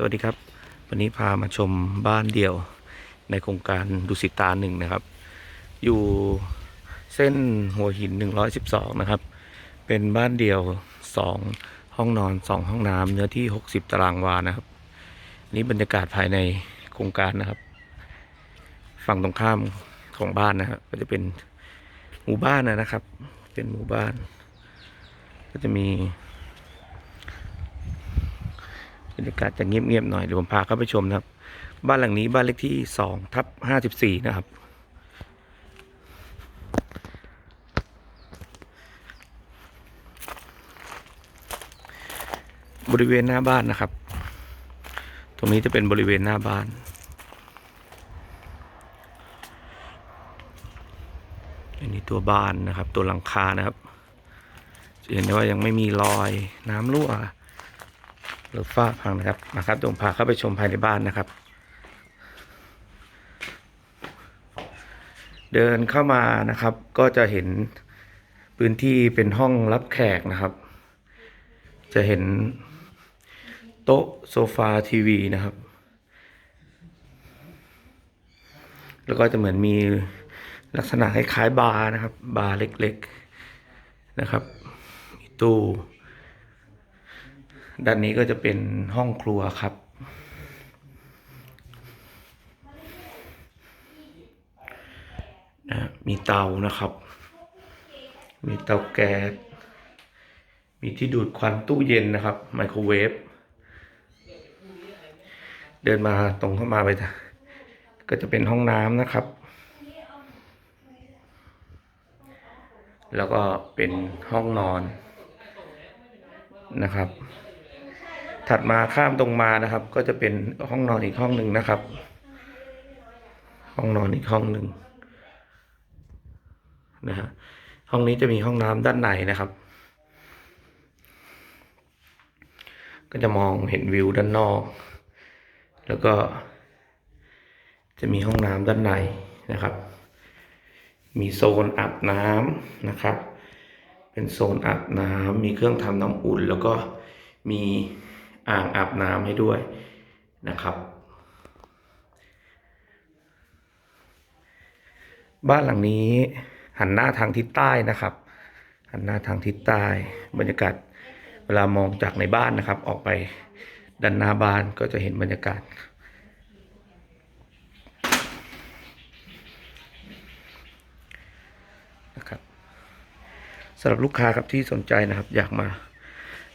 สวัสดีครับ วันนี้พามาชมบ้านเดี่ยวในโครงการดุสิตาหนึ่งนะครับ อยู่เส้นหัวหิน 112 นะครับ เป็นบ้านเดี่ยว 2 ห้องนอน 2 ห้องน้ำเนื้อที่ 60 ตารางวานะครับ นี่บรรยากาศภายในโครงการนะครับ ฝั่งตรงข้ามของบ้านนะครับก็จะเป็นหมู่บ้านนะครับ เป็นหมู่บ้าน ก็จะมี บรรยากาศจะเงียบๆหน่อยเดี๋ยวผมพาเข้าไปชมนะครับ บ้านหลังนี้บ้านเลขที่สองทับห้าสิบสี่นะครับ บริเวณหน้าบ้านนะครับ ตรงนี้จะเป็นบริเวณหน้าบ้านอันนี้ตัวบ้านนะครับ ตัวหลังคานะครับเห็นได้ว่ายังไม่มีรอยน้ำรั่ว รือฝ้าพังนะครับนะครับเดี๋ยวผมพาเข้าไปชมภายในบ้านนะครับ เดินเข้ามานะครับ ก็จะเห็นพื้นที่เป็นห้องรับแขกนะครับ จะเห็นโต๊ะโซฟาทีวีนะครับ แล้วก็จะเหมือนมีลักษณะคล้ายๆบาร์นะครับ บาร์เล็กๆนะครับ มีตู้ ด้านนี้ก็จะเป็นห้องครัวครับ นะมีเตานะครับ มีเตาแก๊ส มีที่ดูดควันตู้เย็นนะครับ ไมโครเวฟ เดินมาตรงเข้ามาไป ก็จะเป็นห้องน้ำนะครับ แล้วก็เป็นห้องนอน นะครับ ถัดมาข้ามตรงมานะครับ ก็จะเป็นห้องนอนอีกห้องหนึ่งนะครับ ห้องนอนอีกห้องหนึ่งนะฮะห้องนี้จะมีห้องน้ำด้านในนะครับ ก็จะมองเห็นวิวด้านนอก แล้วก็จะมีห้องน้ำด้านในนะครับ มีโซนอาบน้ำนะครับ เป็นโซนอาบน้ำมีเครื่องทำน้ำอุ่น แล้วก็มีอ่างอาบน้ำให้ด้วยนะครับ บ้านหลังนี้หันหน้าทางทิศใต้นะครับ หันหน้าทางทิศใต้ บรรยากาศเวลามองจากในบ้านนะครับ ออกไปด้านหน้าบ้านก็จะเห็นบรรยากาศ นะครับ สำหรับลูกค้าครับที่สนใจนะครับ อยากมา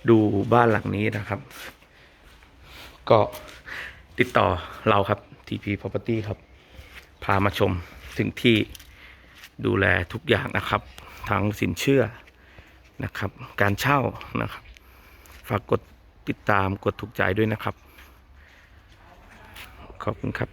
ดูบ้านหลังนี้นะครับ ก็ติดต่อเราครับ TP Property ครับ พามาชมถึงที่ดูแลทุกอย่างนะครับ ทั้งสินเชื่อนะครับ การเช่านะครับ ฝากกดติดตามกดถูกใจด้วยนะครับ ขอบคุณครับ